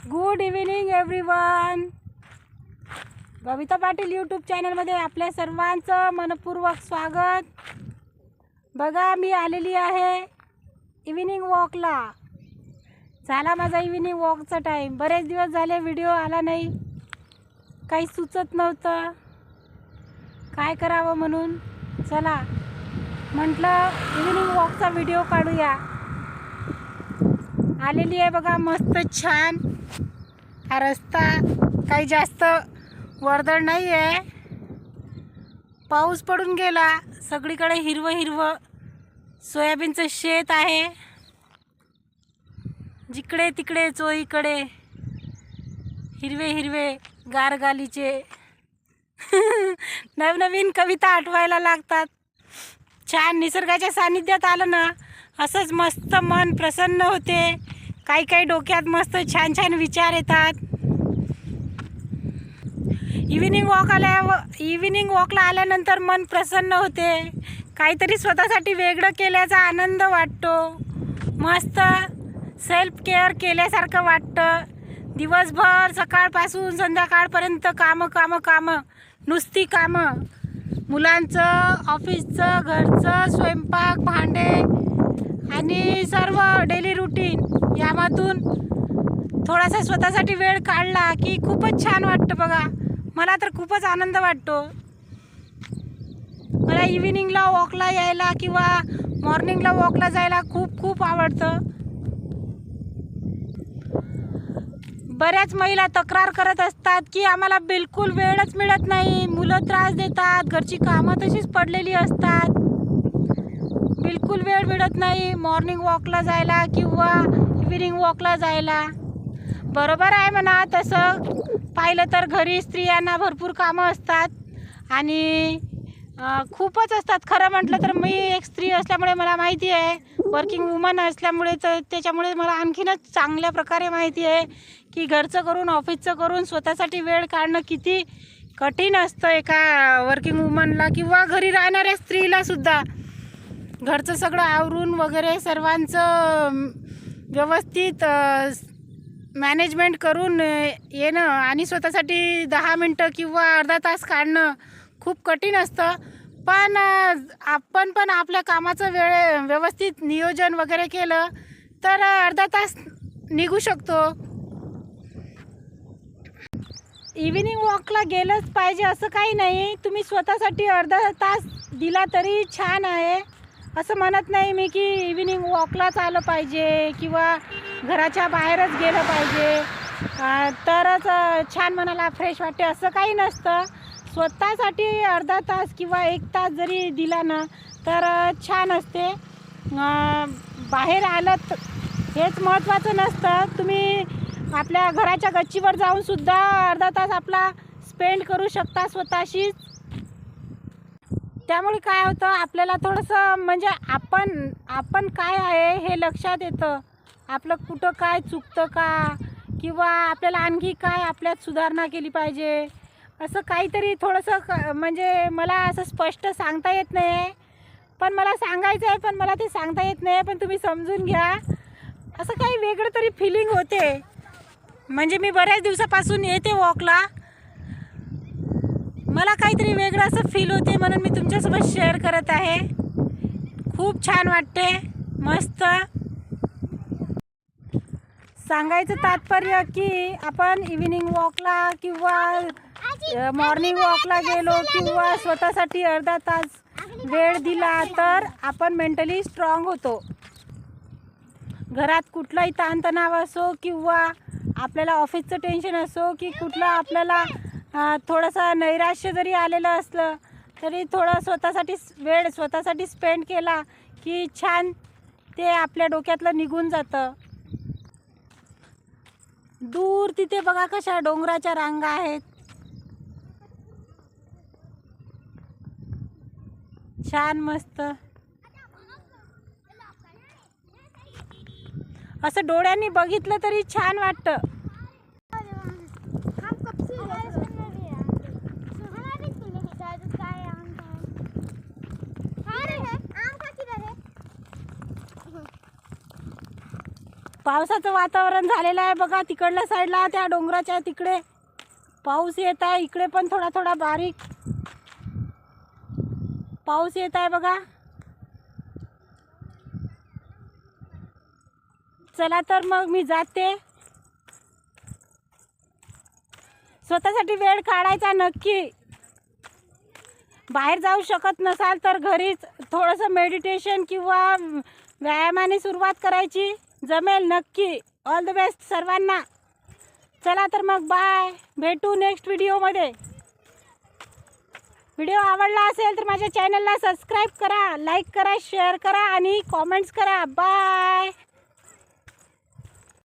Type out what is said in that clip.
Good evening everyone Babita Patil YouTube चॅनलमध्ये आपल्या सर्वांचं मनपूर्वक स्वागत. बघा मी आलेली आहे इव्हिनिंग वॉकला झाला माझा इव्हिनिंग वॉकचा टाईम बरेच दिवस झाले व्हिडिओ आला नाही. काही सुचत नव्हतं. काय करावं म्हणून? चला म्हटलं इव्हिनिंग वॉकचा व्हिडिओ काढूया. आलेली आहे बघा मस्त छान. हा रस्ता काही जास्त वर्दळ नाही आहे पाऊस पडून गेला. सगळीकडे हिरवं हिरवं सोयाबीनचं शेत आहे. जिकडे तिकडे चोईकडे हिरवे हिरवे गारगालीचे नवनवीन कविता आठवायला लागतात. छान निसर्गाच्या सानिध्यात आलं ना असंच मस्त मन प्रसन्न होते. काही काही डोक्यात मस्त छान छान विचार येतात. इव्हिनिंग वॉक आल्या इव्हिनिंग वॉकला आल्यानंतर मन प्रसन्न होते. काहीतरी स्वतःसाठी वेगळं केल्याचा आनंद वाटतो. मस्त सेल्फ केअर केल्यासारखं वाटतं. दिवसभर सकाळपासून संध्याकाळपर्यंत कामं कामं कामं नुसती कामं. मुलांचं ऑफिसचं घरचं स्वयंपाक भांडे आणि सर्व डेली रुटीन यामधून थोडासा स्वतःसाठी वेळ काढला की खूपच छान वाटतं बघा. मला तर खूपच आनंद वाटतो. मला इव्हिनिंगला वॉकला यायला किंवा मॉर्निंगला वॉकला जायला खूप खूप आवडतं. बऱ्याच महिला तक्रार करत असतात की आम्हाला बिलकुल वेळच मिळत नाही. मुलं त्रास देतात घरची कामं तशीच पडलेली असतात. बिलकुल वेळ मिळत नाही. मॉर्निंग वॉकला जायला किंवा इव्हिनिंग वॉकला जायला. बरोबर आहे म्हणा तसं पाहिलं तर घरी स्त्रियांना भरपूर कामं असतात आणि खूपच असतात. खरं म्हटलं तर मी एक स्त्री असल्यामुळे मला माहिती आहे वर्किंग वुमन असल्यामुळे तर त्याच्यामुळे मला आणखीनच चांगल्या प्रकारे माहिती आहे की घरचं करून ऑफिसचं करून स्वतःसाठी वेळ काढणं किती कठीण असतं एका वर्किंग वुमनला किंवा घरी राहणाऱ्या स्त्रीलासुद्धा घरचं सगळं आवरून वगैरे सर्वांचं व्यवस्थित मॅनेजमेंट करून येणं आणि स्वतःसाठी दहा मिनटं किंवा अर्धा तास काढणं खूप कठीण असतं. पण आपण पण आपल्या कामाचं वेळ व्यवस्थित नियोजन वगैरे केलं तर अर्धा तास निघू शकतो. इव्हिनिंग वॉकला गेलंच पाहिजे असं काही नाही. तुम्ही स्वतःसाठी अर्धा तास दिला तरी छान आहे. असं म्हणत नाही मी की इव्हिनिंग वॉकलाच आलं पाहिजे किंवा घराच्या बाहेरच गेलं पाहिजे. तरच छान मनाला फ्रेश वाटते असं काही नसतं. स्वतःसाठी अर्धा तास किंवा एक तास जरी दिला ना तर छान असते. बाहेर आलं हेच महत्त्वाचं नसतं. तुम्ही आपल्या घराच्या गच्चीवर जाऊन सुद्धा अर्धा तास आपला स्पेंड करू शकता स्वतःशीच. त्यामुळे काय होतं आपल्याला थोडंसं म्हणजे आपण आपण काय आहे हे लक्षात येतं. आपलं कुठं काय चुकतं का? किंवा आपल्याला आणखी काय आपल्यात सुधारणा केली पाहिजे? असं काहीतरी थोडंसं क- म्हणजे मला असं स्पष्ट सांगता येत नाही. आहे पण मला सांगायचं आहे पण मला ते सांगता येत नाही पण तुम्ही समजून घ्या. असं काही वेगळं तरी फिलिंग होते. म्हणजे मी बऱ्याच दिवसापासून येते वॉकला मला काहीतरी वेगळं असं फील होते म्हणून मी तुमच्यासोबत शेअर करत आहे. खूप छान वाटते. मस्त. सांगायचं तात्पर्य की आपण इव्हिनिंग वॉकला किंवा मॉर्निंग वॉकला गेलो किंवा स्वतःसाठी अर्धा तास वेळ दिला तर आपण मेंटली स्ट्रॉंग होतो. घरात कुठलाही ताणतणाव असो किंवा आपल्याला ऑफिसचं टेन्शन असो की कुठलं आपल्याला थोडंसं नैराश्य जरी आलेलं असलं तरी थोडं स्वतःसाठी वेळ स्वतःसाठी स्पेंड केला की छान ते आपल्या डोक्यातलं निघून जातं. दूर तिथे बघा कशा डोंगराच्या रांगा आहेत. छान मस्त. असं डोळ्यांनी बघितलं तरी छान वाटतं. पावसाचं वातावरण झालेलं आहे बघा तिकडल्या साईडला त्या डोंगराच्या तिकडे. पाऊस येत आहे इकडे पण थोडा थोडा बारीक. पाऊस येत आहे बघा. चला तर मग मी जाते. स्वतःसाठी वेळ काढायचा नक्की. बाहेर जाऊ शकत नसाल तर घरीच थोडंसं मेडिटेशन किंवा व्यायामाने सुरुवात करायची. जमेल नक्की. ऑल द बेस्ट सर्वांना. चला तर मग बाय भेटू नेक्स्ट व्हिडिओमध्ये व्हिडिओ आवडला असेल तर माझ्या चॅनलला सबस्क्राईब करा लाईक करा शेअर करा आणि कॉमेंट्स करा. बाय